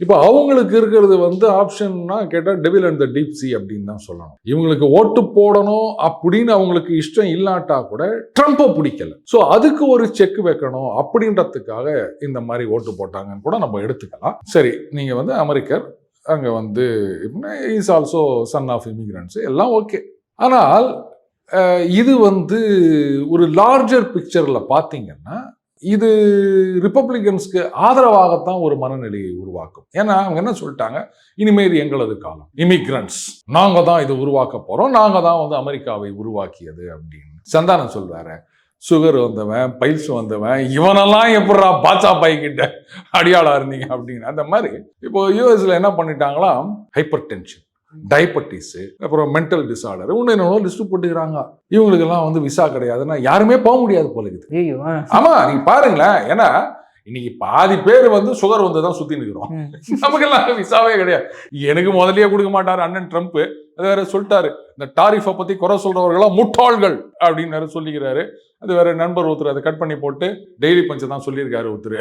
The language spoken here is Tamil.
இப்போ அவங்களுக்கு இருக்கிறது வந்து ஆப்ஷன்னா கேட்டால் devil and the deep sea அப்படின்னு தான் சொல்லணும். இவங்களுக்கு ஓட்டு போடணும் அப்படின்னு அவங்களுக்கு இஷ்டம் இல்லாட்டா கூட ட்ரம்ப்பை பிடிக்கல. ஸோ அதுக்கு ஒரு செக் வைக்கணும் அப்படின்றதுக்காக இந்த மாதிரி ஓட்டு போட்டாங்கன்னு கூட நம்ம எடுத்துக்கலாம். சரி நீங்கள் வந்து அமெரிக்கர் அங்கே வந்து is also son of immigrants எல்லாம் ஓகே ஆனால் இது வந்து ஒரு லார்ஜர் பிக்சரில் பார்த்தீங்கன்னா இது ரிப்பப்ளிகன்ஸ்க்கு ஆதரவாகத்தான் ஒரு மனநிலையை உருவாக்கும். ஏன்னா அவங்க என்ன சொல்லிட்டாங்க? இனிமேல் இது எங்களது காலம். இமிக்ரன்ஸ் நாங்கள் தான் இது உருவாக்க போகிறோம் நாங்கள் தான் வந்து அமெரிக்காவை உருவாக்கியது அப்படின்னு. சந்தானம் சொல்வாரு சுகர் வந்தவன் பைல்ஸ் வந்தவன் இவனெல்லாம் எப்படா பாச்சா பைக்கிட்ட அடியாளா இருந்தீங்க? அப்படின்னு. அந்த மாதிரி இப்போ யூஎஸ்ல என்ன பண்ணிட்டாங்களாம்? ஹைப்பர் டென்ஷன் டயபட்டிஸ் அப்புறம் மென்டல் டிசார்டர் ஒன்று என்னவோ லிஸ்ட் போட்டுக்கிறாங்க. இவங்களுக்கெல்லாம் வந்து விசா கிடையாதுன்னா யாருமே போக முடியாது போல இருக்குது. ஆமா நீங்க பாருங்களேன் ஏன்னா இன்னைக்கு பாதி பேர் வந்து சுகர் வந்து தான் சுத்தி நிற்கிறோம். நமக்கெல்லாம் விசாவே கிடையாது. எனக்கு முதல்லயே கொடுக்க மாட்டாரு அண்ணன் ட்ரம்ப் அது வேற சொல்லிட்டாரு. இந்த டாரிஃபை பத்தி குறை சொல்றவர்களா முட்டாள்கள் அப்படின்னு வேற சொல்லிக்கிறாரு. அது வேற நண்பர் ஒருத்தர் அதை கட் பண்ணி போட்டு டெய்லி பஞ்சம் தான் சொல்லியிருக்காரு ஒருத்தர்.